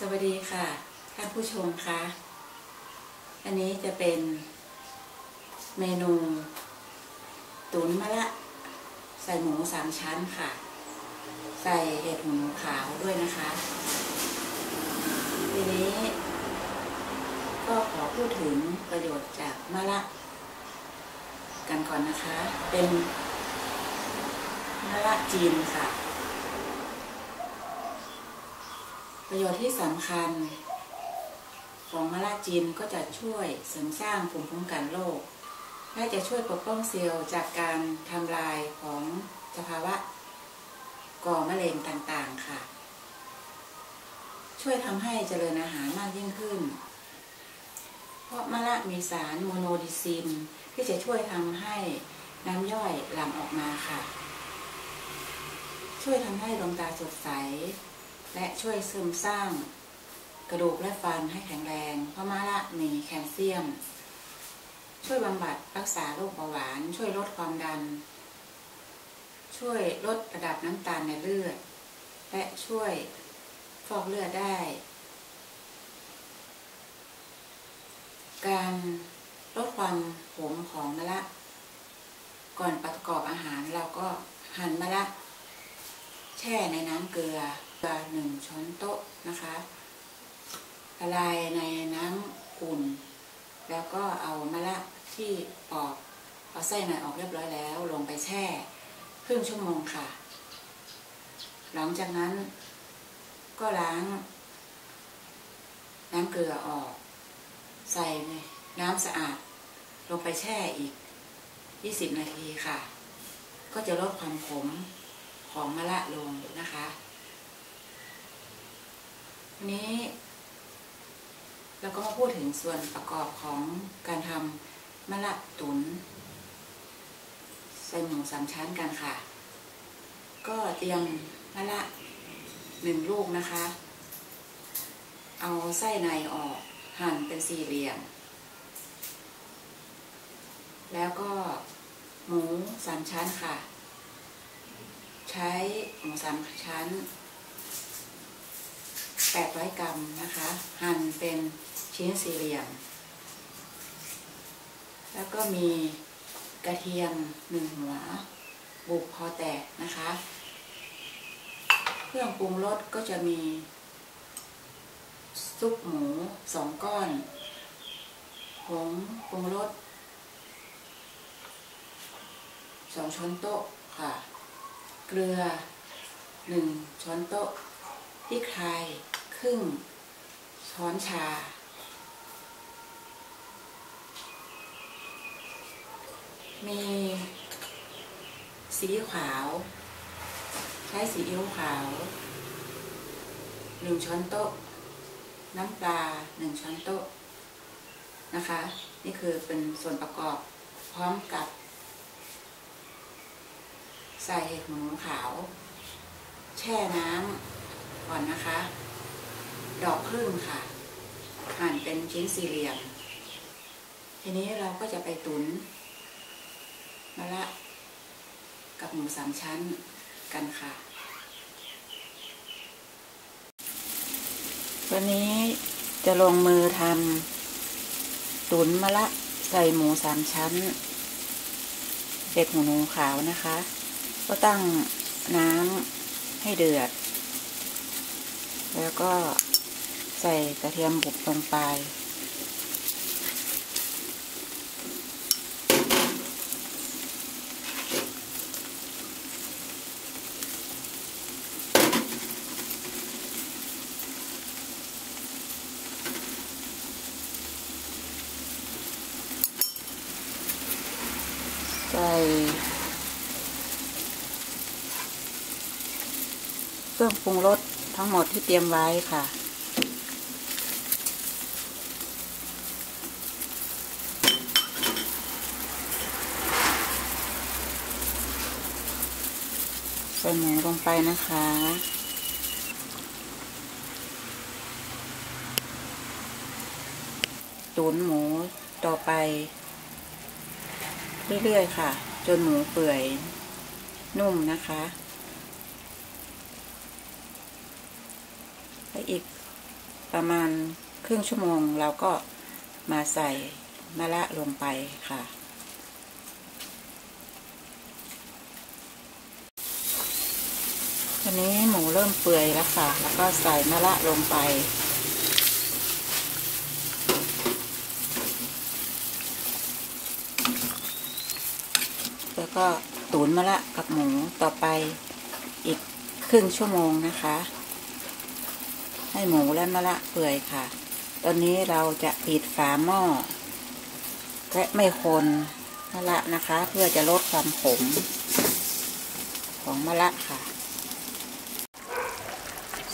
สวัสดีค่ะ ท่านผู้ชมคะ อันนี้จะเป็นเมนูตุ๋นมะละใส่หมูสามชั้นค่ะ ใส่เห็ดหมูขาวด้วยนะคะ ทีนี้ ก็ขอพูดถึงประโยชน์จากมะละ กันก่อนนะคะ เป็นมะละจีนค่ะ ประโยชน์ที่สำคัญ ของมะละจีนก็จะช่วยเสริมสร้างภูมิคุ้มกันโรคและจะช่วยปกป้องเซลล์จากการทำลายของสภาวะก่อมะเร็งต่างๆค่ะ ช่วยทำให้เจริญอาหารมากยิ่งขึ้น เพราะมะละมีสารโมโนดิซิน ที่จะช่วยทำให้น้ำย่อยหลั่งออกมาค่ะ ช่วยทำให้ดวงตาสดใส และช่วยเสริมสร้างกระดูกและฟันให้แข็งแรงเพราะมะละมีแคลเซียม ช่วยบำบัดรักษาโรคเบาหวาน ช่วยลดความดัน ช่วยลดระดับน้ำตาลในเลือด และช่วยฟอกเลือดได้ การลดความขมของมะละก่อนประกอบอาหารเราก็หั่นมะละแช่ในน้ำเกลือ เกลือหนึ่งช้อนโต๊ะนะคะละลายในน้ำอุ่น แล้วก็เอามะละที่ปอกเอาไส้ในออกเรียบร้อยแล้ว ลงไปแช่ครึ่งชั่วโมงค่ะ หลังจากนั้นก็ล้างน้ำเกลือออก ใส่น้ำสะอาด ลงไปแช่อีก 20 นาทีค่ะ ก็จะลดความขมของมะละลงนะคะ ทีนี้ เราก็มาพูดถึงส่วนประกอบของการทำมะละตุนใส่หมูสามชั้นกันค่ะ ก็เตรียมมะละหนึ่งลูกนะคะ เอาไส้ในออกหั่นเป็นสี่เหลี่ยม แล้วก็หมูสามชั้นค่ะ ใช้หมูสามชั้น 800 กรัมนะคะ หั่นเป็นชิ้นสี่เหลี่ยม แล้วก็มีกระเทียมหนึ่งหัว บุกพอแตกนะคะ เครื่องปรุงรสก็จะมีซุปหมูสองก้อนผงปรุงรสสองช้อนโต๊ะค่ะ เกลือหนึ่งช้อนโต๊ะพริกไทย ครึ่ง ช้อนชา มีสีขาว ใช้สีอิ๊วขาวหนึ่งช้อนโต๊ะ น้ำปลาหนึ่งช้อนโต๊ะนะคะ นี่คือเป็นส่วนประกอบพร้อมกับใส่เห็ดหมูขาว แช่น้ำก่อนนะคะ ดอกครึ่งค่ะ หั่นเป็นชิ้นสี่เหลี่ยม ทีนี้เราก็จะไปตุนมะละกับหมูสามชั้นกันค่ะ วันนี้จะลงมือทำตุนมะละใส่หมูสามชั้นเห็ดหูหนูขาวนะคะ ก็ตั้งน้ำให้เดือด แล้วก็ ใส่กระเทียมบุบลงไป ใส่เครื่องปรุงรสทั้งหมดที่เตรียมไว้ค่ะ หมูลงไปนะคะ ตุ๋นหมูต่อไป เรื่อยๆค่ะ จนหมูเปื่อยนุ่มนะคะและอีกประมาณครึ่งชั่วโมงเราก็มาใส่มะระลงไปค่ะ ทีนี้หมูเริ่มเปื่อยแล้วค่ะ แล้วก็ใส่มะระลงไปแล้วก็ตุ๋นมะระกับหมูต่อไปอีกครึ่งชั่วโมงนะคะ ให้หมูและมะระเปื่อยค่ะ ตอนนี้เราจะปิดฝาหม้อและไม่คนมะระนะคะ เพื่อจะลดความขมของมะระค่ะ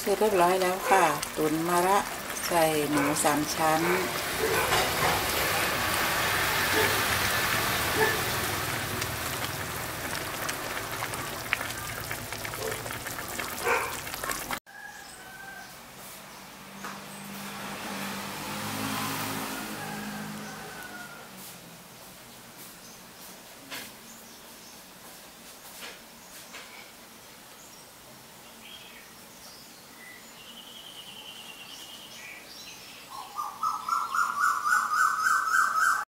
เสร็จเรียบร้อยแล้วค่ะ ตุ๋นมะระใส่หมูสามชั้น